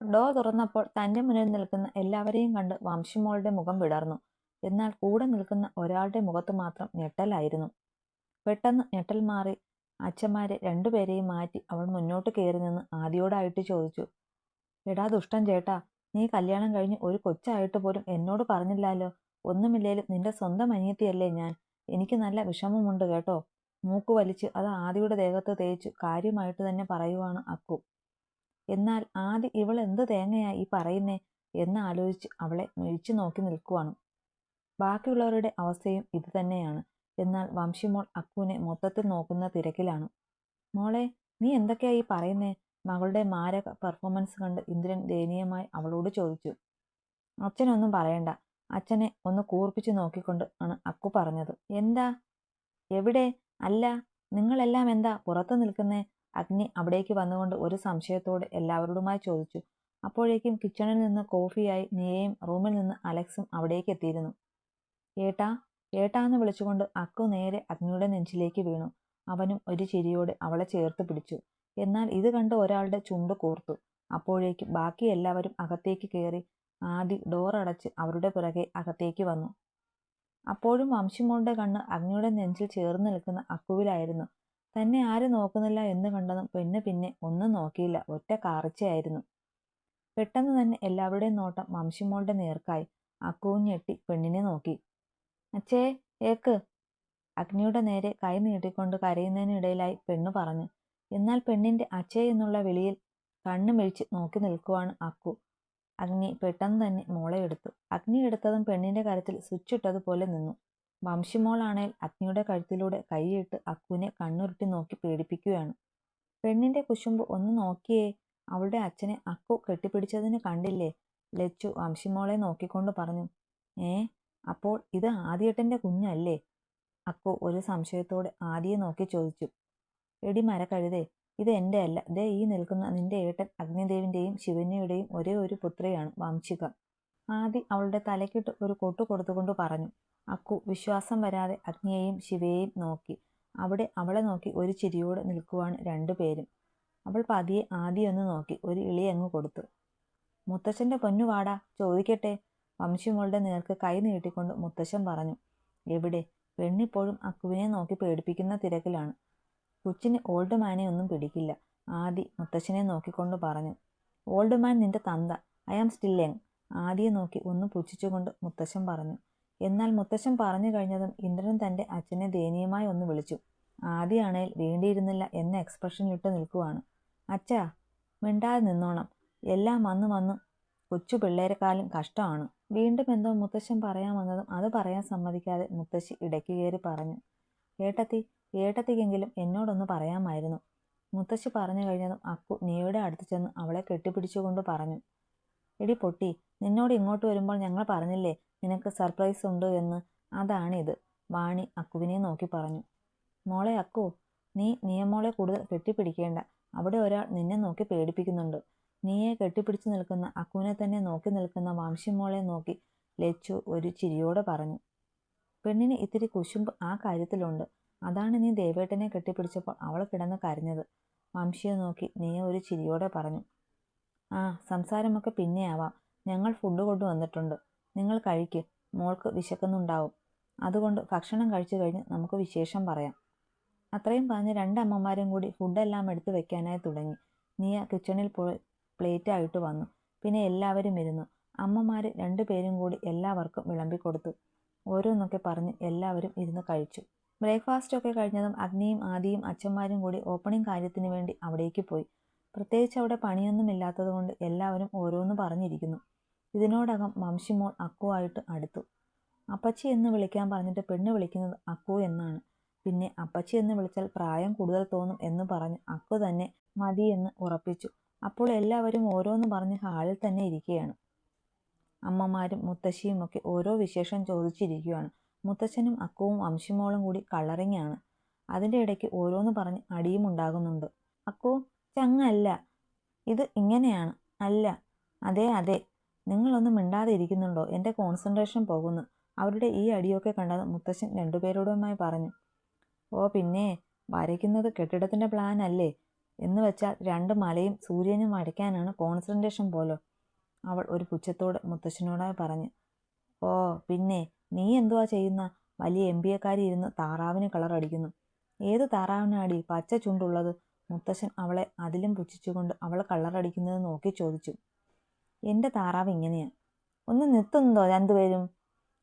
ഡോ തുറന്നപ്പോൾ തന്റെ മുന്നിൽ നിൽക്കുന്ന എല്ലാവരെയും കണ്ട് വംശിമോളുടെ മുഖം വിടർന്നു. എന്നാൽ കൂടെ നിൽക്കുന്ന ഒരാളുടെ മുഖത്ത് മാത്രം ഞെട്ടലായിരുന്നു. പെട്ടെന്ന് ഞെട്ടൽ മാറി അച്ഛന്മാരെ രണ്ടുപേരെയും മാറ്റി അവൾ മുന്നോട്ട് കയറി നിന്ന് ആദ്യോടായിട്ട് ചോദിച്ചു എടാ ദുഷ്ടൻ ചേട്ടാ നീ കല്യാണം കഴിഞ്ഞ് ഒരു കൊച്ചായിട്ട് പോലും എന്നോട് പറഞ്ഞില്ലല്ലോ ഒന്നുമില്ലേലും നിന്റെ സ്വന്തം അനിയത്തിയല്ലേ ഞാൻ? എനിക്ക് നല്ല വിഷമമുണ്ട് കേട്ടോ. മൂക്ക് വലിച്ച് അത് ആദിയുടെ ദേഹത്ത് തേച്ചു കാര്യമായിട്ട് തന്നെ പറയുവാണ് അക്കു. എന്നാൽ ആദ്യം ഇവൾ എന്ത് തേങ്ങയാ ഈ പറയുന്നേ എന്ന് ആലോചിച്ച് അവളെ മിഴിച്ചു നോക്കി നിൽക്കുവാണ്. ബാക്കിയുള്ളവരുടെ അവസ്ഥയും ഇത് തന്നെയാണ്. എന്നാൽ വംശിമോൾ അക്കുവിനെ മൊത്തത്തിൽ നോക്കുന്ന തിരക്കിലാണ്. മോളെ നീ എന്തൊക്കെയാ ഈ പറയുന്നേ? മകളുടെ മാരക പെർഫോമൻസ് കണ്ട് ഇന്ദ്രൻ ദയനീയമായി അവളോട് ചോദിച്ചു. അച്ഛനൊന്നും പറയണ്ട. അച്ഛനെ ഒന്ന് കൂർപ്പിച്ചു നോക്കിക്കൊണ്ട് ആണ് അക്കു പറഞ്ഞത്. എന്താ? എവിടെ? അല്ല. നിങ്ങളെല്ലാം എന്താ പുറത്തു നിൽക്കുന്നേ? അഗ്നി അവിടേക്ക് വന്നുകൊണ്ട് ഒരു സംശയത്തോട് എല്ലാവരോടുമായി ചോദിച്ചു. അപ്പോഴേക്കും കിച്ചണിൽ നിന്ന് കോഫിയായി നിയയും റൂമിൽ നിന്ന് അലക്സും അവിടേക്ക് എത്തിയിരുന്നു. ഏട്ടാ ഏട്ടാ എന്ന് വിളിച്ചുകൊണ്ട് അക്കു നേരെ അഗ്നിയുടെ നെഞ്ചിലേക്ക് വീണു. അവനും ഒരു ചിരിയോടെ അവളെ ചേർത്ത് പിടിച്ചു. എന്നാൽ ഇത് കണ്ട് ഒരാളുടെ ചുണ്ട് കോർത്തു. അപ്പോഴേക്കും ബാക്കി എല്ലാവരും അകത്തേക്ക് കയറി ആദി ഡോർ അടച്ച് അവരുടെ പിറകെ അകത്തേക്ക് വന്നു. അപ്പോഴും വംശിമോളുടെ കണ്ണ് അഗ്നിയുടെ നെഞ്ചിൽ ചേർന്ന് നിൽക്കുന്ന അക്കുവിലായിരുന്നു. തന്നെ ആരും നോക്കുന്നില്ല എന്ന് കണ്ടതും പെണ്ണ് പിന്നെ ഒന്നും നോക്കിയില്ല. ഒറ്റ കാർച്ചയായിരുന്നു. പെട്ടെന്ന് തന്നെ എല്ലാവരുടെയും നോട്ടം മംശിമോളുടെ നേർക്കായി. അക്കുവും ഞെട്ടി പെണ്ണിനെ നോക്കി. അച്ഛേ ഏക്ക്? അഗ്നിയുടെ നേരെ കൈ നീട്ടിക്കൊണ്ട് കരയുന്നതിനിടയിലായി പെണ്ണു പറഞ്ഞു. എന്നാൽ പെണ്ണിന്റെ അച്ഛേ എന്നുള്ള വിളിയിൽ കണ്ണു മിഴിച്ച് നോക്കി നിൽക്കുവാണ് അക്കു. അഗ്നി പെട്ടെന്ന് തന്നെ മോളെ എടുത്തു. അഗ്നി എടുത്തതും പെണ്ണിന്റെ കരത്തിൽ സ്വിച്ചിട്ടതുപോലെ നിന്നു. വംശിമോളാണേൽ അഗ്നിയുടെ കഴുത്തിലൂടെ കൈയിട്ട് അക്കുവിനെ കണ്ണുരുട്ടി നോക്കി പേടിപ്പിക്കുകയാണ്. പെണ്ണിന്റെ കുശുമ്പ് ഒന്ന് നോക്കിയേ അവളുടെ അച്ഛനെ അക്കു കെട്ടിപ്പിടിച്ചതിന് കണ്ടില്ലേ? ലച്ചു വംശിമോളെ നോക്കിക്കൊണ്ട് പറഞ്ഞു ഏ അപ്പോൾ ഇത് ആദ്യേട്ടന്റെ കുഞ്ഞല്ലേ? അക്കു ഒരു സംശയത്തോടെ ആദിയെ നോക്കി ചോദിച്ചു എടി മരക്കഴുതേ ഇത് എന്റെ അല്ല. ദേ ഈ നിൽക്കുന്ന നിന്റെ ഏട്ടൻ അഗ്നിദേവിന്റെയും ശിവന്യയുടെയും ഒരേ ഒരു പുത്രിയാണ് വംശിക. ആദി അവളുടെ തലക്കിട്ട് ഒരു കൊട്ടു കൊടുത്തുകൊണ്ട് പറഞ്ഞു അക്കു വിശ്വാസം വരാതെ അഗ്നിയെയും ശിവയെയും നോക്കി. അവിടെ അവളെ നോക്കി ഒരു ചിരിയോടെ നിൽക്കുവാണ് രണ്ടുപേരും അവൾ പതിയെ ആദ്യമൊന്ന് നോക്കി ഒരു ഇളി അങ്ങ് കൊടുത്തു. മുത്തച്ഛന്റെ പൊന്നുവാടാ ചോദിക്കട്ടെ? വംശിമോളുടെ നേർക്ക് കൈ നീട്ടിക്കൊണ്ട് മുത്തശ്ശൻ പറഞ്ഞു എവിടെ? പെണ്ണിപ്പോഴും അക്കുവിനെ നോക്കി പേടിപ്പിക്കുന്ന തിരക്കിലാണ്. കൊച്ചിന് ഓൾഡ് മാനെ ഒന്നും പിടിക്കില്ല. ആദി മുത്തശ്ശനെ നോക്കിക്കൊണ്ട് പറഞ്ഞു ഓൾഡ് മാൻ നിന്റെ തന്ത. I am still young. ആദിയെ നോക്കി ഒന്ന് പുച്ഛിച്ചുകൊണ്ട് മുത്തശ്ശൻ പറഞ്ഞു എന്നാൽ മുത്തശ്ശൻ പറഞ്ഞു കഴിഞ്ഞതും ഇന്ദ്രൻ തന്റെ അച്ഛനെ ദയനീയമായി ഒന്ന് വിളിച്ചു. ആദിയാണേൽ വേണ്ടിയിരുന്നില്ല എന്ന എക്സ്പ്രഷനിലിട്ട് നിൽക്കുവാണ്. അച്ഛാ മിണ്ടാതെ നിന്നോണം. എല്ലാം വന്നു വന്നു കൊച്ചു പിള്ളേരെക്കാളും കഷ്ടമാണ്. വീണ്ടും എന്തോ മുത്തശ്ശൻ പറയാൻ വന്നതും അത് പറയാൻ സമ്മതിക്കാതെ മുത്തശ്ശി ഇടയ്ക്ക് കയറി പറഞ്ഞു. ഏട്ടത്തി ഏട്ടത്തിക്കെങ്കിലും എന്നോടൊന്ന് പറയാമായിരുന്നു മുത്തശ്ശി പറഞ്ഞു കഴിഞ്ഞതും അക്കു നീയുടെ അടുത്ത് ചെന്ന് അവളെ കെട്ടിപ്പിടിച്ചുകൊണ്ട് പറഞ്ഞു. എടി പൊട്ടി നിന്നോട് ഇങ്ങോട്ട് വരുമ്പോൾ ഞങ്ങൾ പറഞ്ഞില്ലേ നിനക്ക് സർപ്രൈസ് ഉണ്ട് എന്ന്? അതാണിത്. വാണി അക്കുവിനെ നോക്കി പറഞ്ഞു. മോളെ അക്കു നീ നിയമോളെ കൂടുതൽ കെട്ടിപ്പിടിക്കേണ്ട. അവിടെ ഒരാൾ നിന്നെ നോക്കി പേടിപ്പിക്കുന്നുണ്ട്. നീയെ കെട്ടിപ്പിടിച്ചു നിൽക്കുന്ന അക്കുവിനെ തന്നെ നോക്കി നിൽക്കുന്ന വംശിമോളെ നോക്കി ലച്ചു ഒരു ചിരിയോടെ പറഞ്ഞു. പെണ്ണിന് ഇത്തിരി കുശുമ്പ് ആ കാര്യത്തിലുണ്ട്. അതാണ് നീ ദേവേട്ടനെ കെട്ടിപ്പിടിച്ചപ്പോൾ അവൾ കിടന്ന് കരഞ്ഞത്. വംശിയെ നോക്കി നീ ഒരു ചിരിയോടെ പറഞ്ഞു. ആ സംസാരമൊക്കെ പിന്നെ ആവാം ഞങ്ങൾ ഫുഡ് കൊണ്ടുവന്നിട്ടുണ്ട്. നിങ്ങൾ കഴിക്ക്. മോൾക്ക് വിശക്കുന്നുണ്ടാവും. അതുകൊണ്ട് ഭക്ഷണം കഴിച്ചു കഴിഞ്ഞ് നമുക്ക് വിശേഷം പറയാം. അത്രയും പറഞ്ഞ് രണ്ടമ്മമാരും കൂടി ഫുഡെല്ലാം എടുത്തു വെക്കാനായി തുടങ്ങി. നീയ കിച്ചണിൽ പോയി പ്ലേറ്റായിട്ട് വന്നു. പിന്നെ എല്ലാവരും ഇരുന്നു. അമ്മമാർ രണ്ടുപേരും കൂടി എല്ലാവർക്കും വിളമ്പിക്കൊടുത്തു ഓരോന്നൊക്കെ പറഞ്ഞ് എല്ലാവരും ഇരുന്ന് കഴിച്ചു. ബ്രേക്ക്ഫാസ്റ്റ് ഒക്കെ കഴിഞ്ഞതും അഗ്നിയും ആദിയും അച്ഛന്മാരും കൂടി ഓപ്പണിംഗ് കാര്യത്തിന് വേണ്ടി അവിടേക്ക് പോയി. പ്രത്യേകിച്ച് അവിടെ പണിയൊന്നും പണിയൊന്നുമില്ലാത്തതുകൊണ്ട് എല്ലാവരും ഓരോന്ന് പറഞ്ഞിരിക്കുന്നു. ഇതിനോടകം വംശിമോൾ അക്കുവായിട്ട് അടുത്തു. അപ്പച്ചി എന്ന് വിളിക്കാൻ പറഞ്ഞിട്ട് പെണ്ണ് വിളിക്കുന്നത് അക്കു എന്നാണ്. പിന്നെ അപ്പച്ചി എന്ന് വിളിച്ചാൽ പ്രായം കൂടുതൽ തോന്നും എന്ന് പറഞ്ഞ് അക്കു തന്നെ മതി എന്ന് ഉറപ്പിച്ചു. അപ്പോൾ എല്ലാവരും ഓരോന്ന് പറഞ്ഞ് ഹാളിൽ തന്നെ ഇരിക്കുകയാണ്. അമ്മമാരും മുത്തശ്ശിയും ഒക്കെ ഓരോ വിശേഷം ചോദിച്ചിരിക്കുകയാണ്. മുത്തച്ഛനും അക്കുവും വംശിമോളും കൂടി കളറിങ്ങാണ്. അതിന്റെ ഇടയ്ക്ക് ഓരോന്ന് പറഞ്ഞ് അടിയും ഉണ്ടാകുന്നുണ്ട്. അക്കു ചങ്ങല്ല. ഇത് ഇങ്ങനെയാണ്. അല്ല. അതെ അതെ. നിങ്ങളൊന്നും മിണ്ടാതെ ഇരിക്കുന്നുണ്ടോ? എന്റെ കോൺസെൻട്രേഷൻ പോകുന്നു. അവരുടെ ഈ അടിയൊക്കെ കണ്ടത് മുത്തശ്ശൻ രണ്ടുപേരോടുമായി പറഞ്ഞു. ഓ പിന്നെ വരയ്ക്കുന്നത് കെട്ടിടത്തിന്റെ പ്ലാൻ അല്ലേ? എന്ന് വെച്ചാൽ രണ്ട് മലയും സൂര്യനും വരയ്ക്കാനാണ് കോൺസെൻട്രേഷൻ പോലോ? അവൾ ഒരു പുച്ഛത്തോട് മുത്തശ്ശനോടായി പറഞ്ഞു. ഓ പിന്നെ നീ എന്തുവാ ചെയ്യുന്ന? വലിയ എം ബി എക്കാരി ഇരുന്ന് താറാവിന് കളറടിക്കുന്നു ഏത് താറാവിനാടി? പച്ച ചുണ്ടുള്ളത്. മുത്തശ്ശൻ അവളെ അതിലും പുച്ഛിച്ചുകൊണ്ട് അവൾ കള്ളറടിക്കുന്നത് നോക്കി ചോദിച്ചു. എന്റെ താറാവ് ഇങ്ങനെയാ? ഒന്ന് നിർത്തുന്നതോ രണ്ടുപേരും?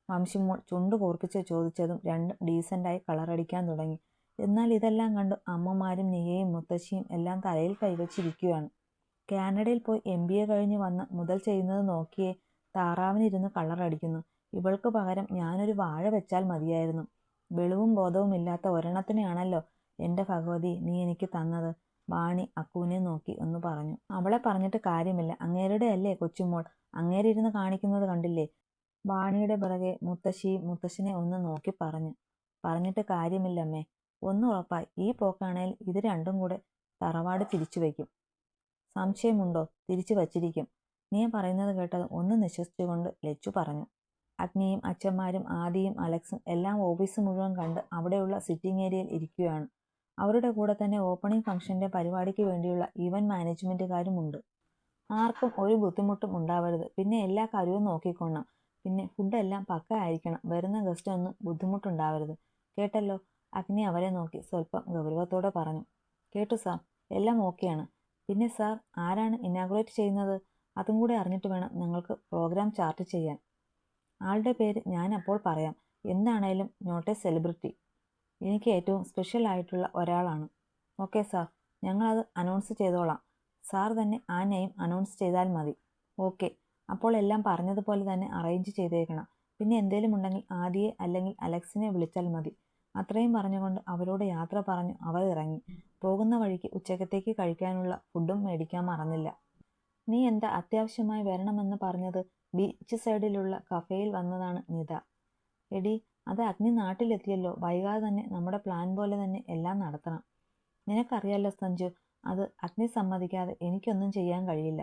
വംശിമോൾ ചുണ്ട് കൂർപ്പിച്ച് ചോദിച്ചതും രണ്ടും ഡീസന്റായി കളറടിക്കാൻ തുടങ്ങി. എന്നാൽ ഇതെല്ലാം കണ്ട് അമ്മമാരും നീയയും മുത്തശ്ശിയും എല്ലാം തലയിൽ കൈവച്ചിരിക്കുകയാണ്. കാനഡയിൽ പോയി എം ബി എ കഴിഞ്ഞ് വന്ന് മുതൽ ചെയ്യുന്നത് നോക്കിയേ താറാവിനിരുന്ന് കളറടിക്കുന്നു ഇവൾക്ക് പകരം ഞാനൊരു വാഴ വെച്ചാൽ മതിയായിരുന്നു. വെളിവും ബോധവും ഇല്ലാത്ത ഒരെണ്ണത്തിനെയാണല്ലോ എന്റെ ഭഗവതി നീ എനിക്ക് തന്നത്. വാണി അക്കുവിനെ നോക്കി ഒന്ന് പറഞ്ഞു. അവളെ പറഞ്ഞിട്ട് കാര്യമില്ല. അങ്ങേരുടെ അല്ലേ കൊച്ചുമോൾ അങ്ങേരിരുന്ന് കാണിക്കുന്നത് കണ്ടില്ലേ? വാണിയുടെ പിറകെ മുത്തശ്ശി മുത്തശ്ശിനെ ഒന്ന് നോക്കി പറഞ്ഞു. പറഞ്ഞിട്ട് കാര്യമില്ലമ്മേ. ഒന്ന് ഉറപ്പായി. ഈ പോക്കാണേൽ ഇത് രണ്ടും കൂടെ തറവാട് തിരിച്ചു വയ്ക്കും. സംശയമുണ്ടോ? തിരിച്ചു വച്ചിരിക്കും. നീ പറയുന്നത് കേട്ടത് ഒന്ന് നിശ്വസിച്ചുകൊണ്ട് ലച്ചു പറഞ്ഞു. അഗ്നിയും അച്ഛന്മാരും ആദിയും അലക്സും എല്ലാം ഓഫീസ് മുഴുവൻ കണ്ട് അവിടെയുള്ള സിറ്റിംഗ് ഏരിയയിൽ ഇരിക്കുകയാണ്. അവരുടെ കൂടെ തന്നെ ഓപ്പണിംഗ് ഫംഗ്ഷന്റെ പരിപാടിക്ക് വേണ്ടിയുള്ള ഈവന്റ് മാനേജ്മെന്റുകാരുമുണ്ട് ആർക്കും ഒരു ബുദ്ധിമുട്ടും ഉണ്ടാവരുത്. പിന്നെ എല്ലാ കാര്യവും നോക്കിക്കൊള്ളണം. പിന്നെ ഫുഡെല്ലാം പക്ക ആയിരിക്കണം. വരുന്ന ഗസ്റ്റ് ഒന്നും ബുദ്ധിമുട്ടുണ്ടാവരുത്. കേട്ടല്ലോ? അഗ്നി അവരെ നോക്കി സ്വല്പം ഗൗരവത്തോടെ പറഞ്ഞു. കേട്ടു സാർ എല്ലാം ഓക്കെയാണ് പിന്നെ സാർ ആരാണ് ഇനാഗുറേറ്റ് ചെയ്യുന്നത്? അതും കൂടെ അറിഞ്ഞിട്ട് വേണം ഞങ്ങൾക്ക് പ്രോഗ്രാം ചാർട്ട് ചെയ്യാൻ. ആളുടെ പേര് ഞാൻ അപ്പോൾ പറയാം. എന്താണേലും നോട്ട് എ സെലിബ്രിറ്റി എനിക്ക് ഏറ്റവും സ്പെഷ്യൽ ആയിട്ടുള്ള ഒരാളാണ്. ഓക്കെ സാർ ഞങ്ങളത് അനൗൺസ് ചെയ്തോളാം. സാർ തന്നെ ആ നെയിം അനൗൺസ് ചെയ്താൽ മതി. ഓക്കെ അപ്പോൾ എല്ലാം പറഞ്ഞതുപോലെ തന്നെ അറേഞ്ച് ചെയ്തേക്കണം. പിന്നെ എന്തേലും ഉണ്ടെങ്കിൽ ആദിയെ അല്ലെങ്കിൽ അലക്സിനെ വിളിച്ചാൽ മതി. അത്രയും പറഞ്ഞുകൊണ്ട് അവരോട് യാത്ര പറഞ്ഞു അവർ ഇറങ്ങി. പോകുന്ന വഴിക്ക് ഉച്ചക്കത്തേക്ക് കഴിക്കാനുള്ള ഫുഡും മേടിക്കാൻ മറന്നില്ല. നീ എന്താ അത്യാവശ്യമായി വരണമെന്ന് പറഞ്ഞത്? ബീച്ച് സൈഡിലുള്ള കഫേയിൽ വന്നതാണ് നിത. എടി അത് അഗ്നി നാട്ടിലെത്തിയല്ലോ. വൈകാതെ തന്നെ നമ്മുടെ പ്ലാൻ പോലെ തന്നെ എല്ലാം നടത്തണം. നിനക്കറിയാലോ സഞ്ജു അത് അഗ്നി സമ്മതിക്കാതെ എനിക്കൊന്നും ചെയ്യാൻ കഴിയില്ല.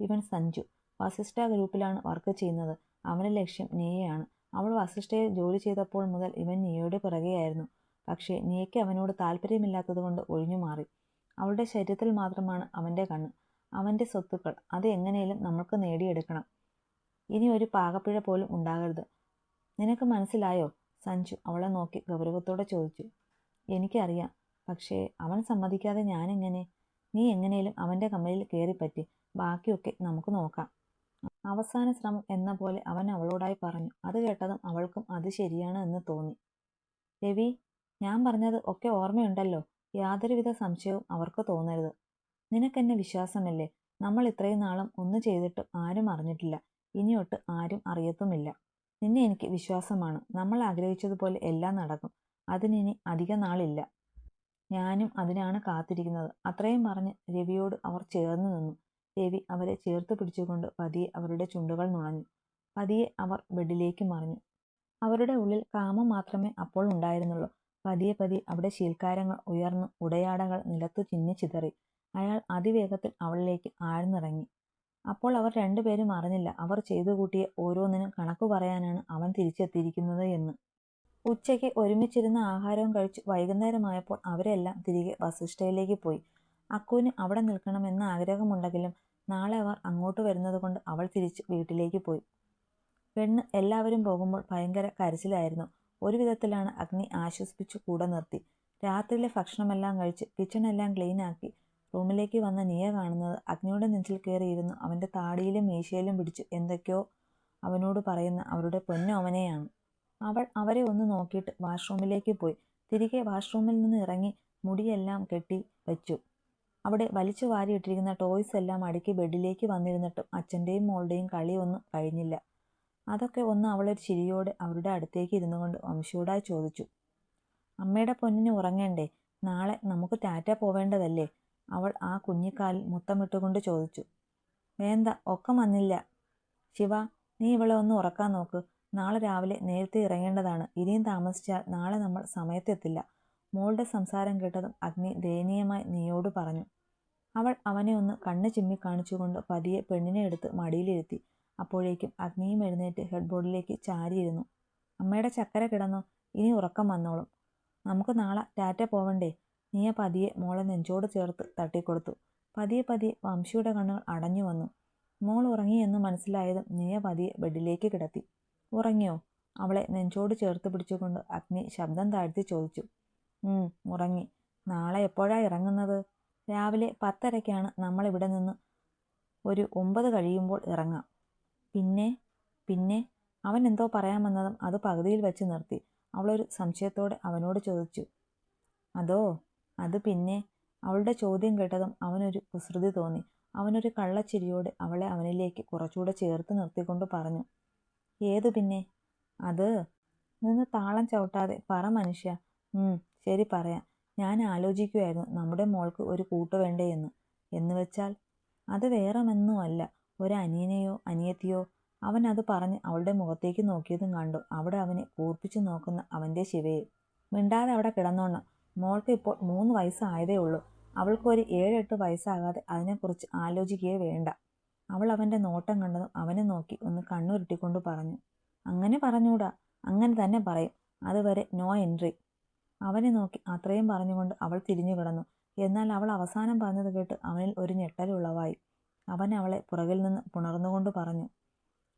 ഇവൻ സഞ്ജു വസിഷ്ഠ ഗ്രൂപ്പിലാണ് വർക്ക് ചെയ്യുന്നത്. അവന്റെ ലക്ഷ്യം നീയയാണ്. അവൾ വസിഷ്ഠയിൽ ജോലി ചെയ്തപ്പോൾ മുതൽ ഇവൻ നീയയുടെ പിറകെയായിരുന്നു. പക്ഷേ നീയ്ക്ക് അവനോട് താല്പര്യമില്ലാത്തതുകൊണ്ട് ഒഴിഞ്ഞു മാറി. അവളുടെ ശരീരത്തിൽ മാത്രമാണ് അവന്റെ കണ്ണ്. അവന്റെ സ്വത്തുക്കൾ അത് എങ്ങനെയും നമ്മൾക്ക് നേടിയെടുക്കണം. ഇനി ഒരു പാകപ്പിഴ പോലും ഉണ്ടാകരുത്. നിനക്ക് മനസ്സിലായോ? സഞ്ജു അവളെ നോക്കി ഗൗരവത്തോടെ ചോദിച്ചു. എനിക്കറിയാം. പക്ഷേ അവൻ സമ്മതിക്കാതെ ഞാനെങ്ങനെ? നീ എങ്ങനെയും അവന്റെ കമ്മലിൽ കയറിപ്പറ്റി ബാക്കിയൊക്കെ നമുക്ക് നോക്കാം. അവസാന ശ്രമം എന്ന പോലെ അവൻ അവളോടായി പറഞ്ഞു. അത് കേട്ടതും അവൾക്കും അത് ശരിയാണ് എന്ന് തോന്നി. രവി ഞാൻ പറഞ്ഞത് ഒക്കെ ഓർമ്മയുണ്ടല്ലോ. യാതൊരുവിധ സംശയവും അവർക്ക് തോന്നരുത്. നിനക്കെന്നെ വിശ്വാസമല്ലേ? നമ്മൾ ഇത്രയും നാളും ഒന്നും ചെയ്തിട്ടും ആരും അറിഞ്ഞിട്ടില്ല. ഇനിയൊട്ട് ആരും അറിയത്തുമില്ല. നിന്നെ എനിക്ക് വിശ്വാസമാണ്. നമ്മൾ ആഗ്രഹിച്ചതുപോലെ എല്ലാം നടക്കും. അതിനിനി അധിക നാളില്ല. ഞാനും അതിനാണ് കാത്തിരിക്കുന്നത്. അത്രയും പറഞ്ഞ് രവിയോട് അവർ ചേർന്ന് നിന്നു. രവി അവരെ ചേർത്ത് പിടിച്ചുകൊണ്ട് പതിയെ അവരുടെ ചുണ്ടുകൾ നുണഞ്ഞു. പതിയെ അവർ ബെഡിലേക്ക് മറിഞ്ഞു. അവരുടെ ഉള്ളിൽ കാമം മാത്രമേ അപ്പോൾ ഉണ്ടായിരുന്നുള്ളൂ. പതിയെ പതിയെ അവിടെ ശീൽക്കാരങ്ങൾ ഉയർന്നു ഉടയാടകൾ നിലത്തു ചിന്നി ചിതറി. അയാൾ അതിവേഗത്തിൽ അവളിലേക്ക് ആഴ്ന്നിറങ്ങി. അപ്പോൾ അവർ രണ്ടുപേരും അറിഞ്ഞില്ല. അവർ ചെയ്തു കൂട്ടിയ ഓരോന്നിനും കണക്ക് പറയാനാണ് അവൻ തിരിച്ചെത്തിയിരിക്കുന്നത് എന്ന്. ഉച്ചയ്ക്ക് ഒരുമിച്ചിരുന്ന ആഹാരവും കഴിച്ച് വൈകുന്നേരമായപ്പോൾ അവരെല്ലാം തിരികെ വസിഷ്ഠയിലേക്ക് പോയി. അക്കുവിന് അവിടെ നിൽക്കണമെന്ന ആഗ്രഹമുണ്ടെങ്കിലും നാളെ അവർ അങ്ങോട്ട് വരുന്നത് കൊണ്ട് അവൾ തിരിച്ച് വീട്ടിലേക്ക് പോയി. പെണ്ണ് എല്ലാവരും പോകുമ്പോൾ ഭയങ്കര കരച്ചിലായിരുന്നു. ഒരു വിധത്തിലാണ് അഗ്നി ആശ്വസിപ്പിച്ചു കൂടെ നിർത്തി. രാത്രിയിലെ ഭക്ഷണമെല്ലാം കഴിച്ച് കിച്ചണെല്ലാം ക്ലീൻ ആക്കി. റൂമിലേക്ക് വന്ന നിയ കാണുന്നത് അഗ്നിയുടെ നെഞ്ചിൽ കയറിയിരുന്നു. അവന്റെ താടിയിലും മീശയിലും പിടിച്ച് എന്തൊക്കെയോ അവനോട് പറയുന്ന അവരുടെ പൊന്നോമനെയാണ് അവൾ അവരെ ഒന്ന് നോക്കിയിട്ട് വാഷ്റൂമിലേക്ക് പോയി. തിരികെ വാഷ്റൂമിൽ നിന്ന് ഇറങ്ങി മുടിയെല്ലാം കെട്ടി വെച്ചു. അവിടെ വലിച്ചു വാരിയിട്ടിരിക്കുന്ന ടോയ്സ് എല്ലാം അടുക്കി ബെഡിലേക്ക് വന്നിരുന്നിട്ടും അച്ഛന്റെയും മോളുടെയും കളിയൊന്നും കഴിഞ്ഞില്ല. അതൊക്കെ ഒന്ന് അവളൊരു ചിരിയോടെ അവരുടെ അടുത്തേക്ക് ഇരുന്നു കൊണ്ട് വംശിയോടായി ചോദിച്ചു. അമ്മയുടെ പൊന്നിന് ഉറങ്ങേണ്ടേ? നാളെ നമുക്ക് ടാറ്റ പോവേണ്ടതല്ലേ? അവൾ ആ കുഞ്ഞിക്കാലിൽ മുത്തമിട്ടുകൊണ്ട് ചോദിച്ചു. വേണ്ട ഒക്കെ വന്നില്ല ശിവ നീ ഇവളെ ഒന്ന് ഉറക്കാൻ നോക്ക്. നാളെ രാവിലെ നേരത്തെ ഇറങ്ങേണ്ടതാണ്. ഇനിയും താമസിച്ചാൽ നാളെ നമ്മൾ സമയത്തെത്തില്ല. മോളുടെ സംസാരം കേട്ടതും അഗ്നി ദയനീയമായി നീയോട് പറഞ്ഞു. അവൾ അവനെ ഒന്ന് കണ്ണ് ചിമ്മി കാണിച്ചുകൊണ്ട് പതിയെ പെണ്ണിനെ എടുത്ത് മടിയിലിരുത്തി. അപ്പോഴേക്കും അഗ്നിയും എഴുന്നേറ്റ് ഹെഡ്ബോർഡിലേക്ക് ചാരിയിരുന്നു. അമ്മയുടെ ചക്കര കിടന്നു? ഇനി ഉറക്കം വന്നോളും. നമുക്ക് നാളെ ടാറ്റ പോവണ്ടേ? നീയ പതിയെ മോളെ നെഞ്ചോട് ചേർത്ത് തട്ടിക്കൊടുത്തു. പതിയെ പതിയെ വംശിയുടെ കണ്ണുകൾ അടഞ്ഞു വന്നു. മോൾ ഉറങ്ങിയെന്ന് മനസ്സിലായതും നീയ പതിയെ ബെഡിലേക്ക് കിടത്തി. ഉറങ്ങിയോ? അവളെ നെഞ്ചോട് ചേർത്ത് പിടിച്ചുകൊണ്ട് അഗ്നി ശബ്ദം താഴ്ത്തി ചോദിച്ചു. ഉറങ്ങി. നാളെ എപ്പോഴാ ഇറങ്ങുന്നത്? രാവിലെ പത്തരയ്ക്കാണ് നമ്മളിവിടെ നിന്ന് ഒരു ഒമ്പത് കഴിയുമ്പോൾ ഇറങ്ങാം. പിന്നെ പിന്നെ? അവൻ എന്തോ പറയാൻ വന്നതും അത് പകുതിയിൽ വെച്ച് നിർത്തി. അവളൊരു സംശയത്തോടെ അവനോട് ചോദിച്ചു. അതോ അത് പിന്നെ അവളുടെ ചോദ്യം കേട്ടതും അവനൊരു കുസൃതി തോന്നി. അവനൊരു കള്ളച്ചിരിയോടെ അവളെ അവനിലേക്ക് കുറച്ചുകൂടെ ചേർത്ത് നിർത്തിക്കൊണ്ട് പറഞ്ഞു ഏതു പിന്നെ? അത് നിന്ന് താളം ചവിട്ടാതെ പറ മനുഷ്യ. ശരി പറയാം. ഞാൻ ആലോചിക്കുമായിരുന്നു നമ്മുടെ മോൾക്ക് ഒരു കൂട്ട് വേണ്ടേ എന്ന്. എന്ന് വെച്ചാൽ അത് വേറെമൊന്നുമല്ല ഒരു അനിയനെയോ അനിയത്തിയോ അവൻ അത് പറഞ്ഞ് അവളുടെ മുഖത്തേക്ക് നോക്കിയതും കണ്ടു. അവിടെ അവനെ കൂർപ്പിച്ചു നോക്കുന്ന അവന്റെ ശിവയെ. മിണ്ടാതെ അവിടെ കിടന്നോണം. മോൾക്ക് ഇപ്പോൾ മൂന്ന് വയസ്സായതേ ഉള്ളൂ. അവൾക്കൊരു ഏഴെട്ട് വയസ്സാകാതെ അതിനെക്കുറിച്ച് ആലോചിക്കുകയേ വേണ്ട. അവൾ അവന്റെ നോട്ടം കണ്ടതും അവനെ നോക്കി ഒന്ന് കണ്ണുരുട്ടിക്കൊണ്ട് പറഞ്ഞു. അങ്ങനെ പറഞ്ഞൂടാ അങ്ങനെ തന്നെ പറയും. അതുവരെ നോ എൻട്രി. അവനെ നോക്കി അത്രയും പറഞ്ഞുകൊണ്ട് അവൾ തിരിഞ്ഞു കിടന്നു. എന്നാൽ അവൾ അവസാനം പറഞ്ഞത് കേട്ട് അവനിൽ ഒരു ഞെട്ടലുളവായി അവൻ അവളെ പുറകിൽ നിന്ന് പുണർന്നുകൊണ്ട് പറഞ്ഞു.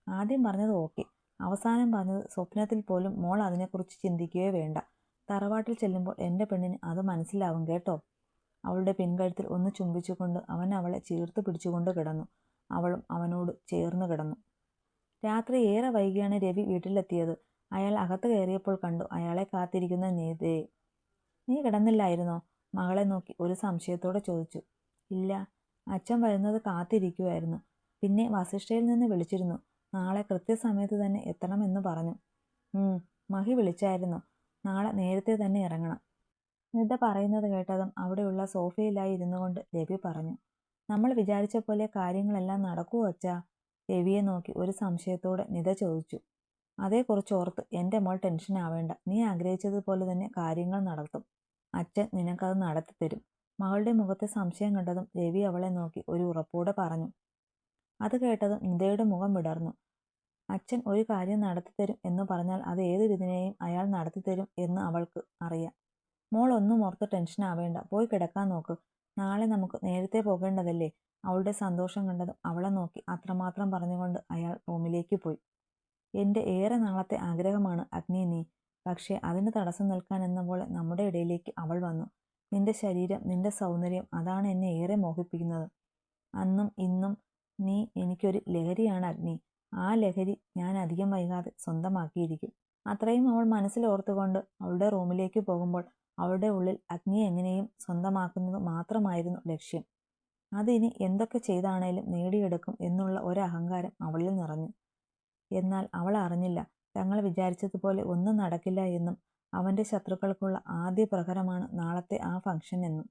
ആദ്യം പറഞ്ഞത് ഓക്കെ. അവസാനം പറഞ്ഞത് സ്വപ്നത്തിൽ പോലും മോൾ അതിനെക്കുറിച്ച് ചിന്തിക്കുകയേ വേണ്ട. തറവാട്ടിൽ ചെല്ലുമ്പോൾ എന്റെ പെണ്ണിന് അത് മനസ്സിലാവും കേട്ടോ. അവളുടെ പിൻകഴുത്തിൽ ഒന്ന് ചുംബിച്ചുകൊണ്ട് അവൻ അവളെ ചേർത്ത് പിടിച്ചുകൊണ്ട് കിടന്നു. അവളും അവനോട് ചേർന്ന് കിടന്നു. രാത്രി ഏറെ വൈകിയാണ് രവി വീട്ടിലെത്തിയത്. അയാൾ അകത്ത് കയറിയപ്പോൾ കണ്ടു അയാളെ കാത്തിരിക്കുന്ന നീതയെ. നീ കിടന്നില്ലായിരുന്നോ? മകളെ നോക്കി ഒരു സംശയത്തോടെ ചോദിച്ചു. ഇല്ല അച്ഛൻ വരുന്നത് കാത്തിരിക്കുമായിരുന്നു പിന്നെ വസിഷ്ഠയിൽ നിന്ന് വിളിച്ചിരുന്നു. നാളെ കൃത്യസമയത്ത് തന്നെ എത്തണമെന്ന് പറഞ്ഞു. മഹി വിളിച്ചായിരുന്നു. നാളെ നേരത്തെ തന്നെ ഇറങ്ങണം. നിത പറയുന്നത് കേട്ടതും അവിടെയുള്ള സോഫയിലായി ഇരുന്നു കൊണ്ട് രവി പറഞ്ഞു നമ്മൾ വിചാരിച്ച പോലെ കാര്യങ്ങളെല്ലാം നടക്കുമോ അച്ഛാ? രവിയെ നോക്കി ഒരു സംശയത്തോടെ നിത ചോദിച്ചു അതേക്കുറിച്ച് ഓർത്ത് എന്റെ മോൾ ടെൻഷൻ ആവേണ്ട. നീ ആഗ്രഹിച്ചതുപോലെ തന്നെ കാര്യങ്ങൾ നടത്തും. അച്ഛൻ നിനക്കത് നടത്തി തരും. മകളുടെ മുഖത്തെ സംശയം കണ്ടതും രവി അവളെ നോക്കി ഒരു ഉറപ്പോടെ പറഞ്ഞു. അത് കേട്ടതും നിതയുടെ മുഖം വിടർന്നു. അച്ഛൻ ഒരു കാര്യം നടത്തിത്തരും എന്ന് പറഞ്ഞാൽ അത് ഏത് വിധനെയും അയാൾ നടത്തിത്തരും എന്ന് അവൾക്ക് അറിയാം. മോൾ ഒന്നും ഓർത്ത് ടെൻഷൻ ആവേണ്ട. പോയി കിടക്കാൻ നോക്ക്. നാളെ നമുക്ക് നേരത്തെ പോകേണ്ടതല്ലേ? അവളുടെ സന്തോഷം കണ്ടതും അവളെ നോക്കി അത്രമാത്രം പറഞ്ഞുകൊണ്ട് അയാൾ റൂമിലേക്ക് പോയി. എന്റെ ഏറെ നാളത്തെ ആഗ്രഹമാണ് അഗ്നി നീ. പക്ഷേ അതിന് തടസ്സം നിൽക്കാൻ എന്ന പോലെ നമ്മുടെ ഇടയിലേക്ക് അവൾ വന്നു. നിന്റെ ശരീരം നിന്റെ സൗന്ദര്യം അതാണ് എന്നെ ഏറെ മോഹിപ്പിക്കുന്നത്. അന്നും ഇന്നും നീ എനിക്കൊരു ലഹരിയാണ് അഗ്നി. ആ ലഹരി ഞാൻ അധികം വൈകാതെ സ്വന്തമാക്കിയിരിക്കും. അത്രയും അവൾ മനസ്സിലോർത്തുകൊണ്ട് അവളുടെ റൂമിലേക്ക് പോകുമ്പോൾ അവളുടെ ഉള്ളിൽ അഗ്നി എങ്ങനെയും സ്വന്തമാക്കുന്നത് മാത്രമായിരുന്നു ലക്ഷ്യം. അതിനി എന്തൊക്കെ ചെയ്താണേലും നേടിയെടുക്കും എന്നുള്ള ഒരു അഹങ്കാരം അവളിൽ നിറഞ്ഞു. എന്നാൽ അവൾ അറിഞ്ഞില്ല. തങ്ങൾ വിചാരിച്ചതുപോലെ ഒന്നും നടക്കില്ല എന്നും അവന്റെ ശത്രുക്കൾക്കുള്ള ആദ്യ പ്രഹരമാണ് നാളത്തെ ആ ഫംഗ്ഷൻ എന്നും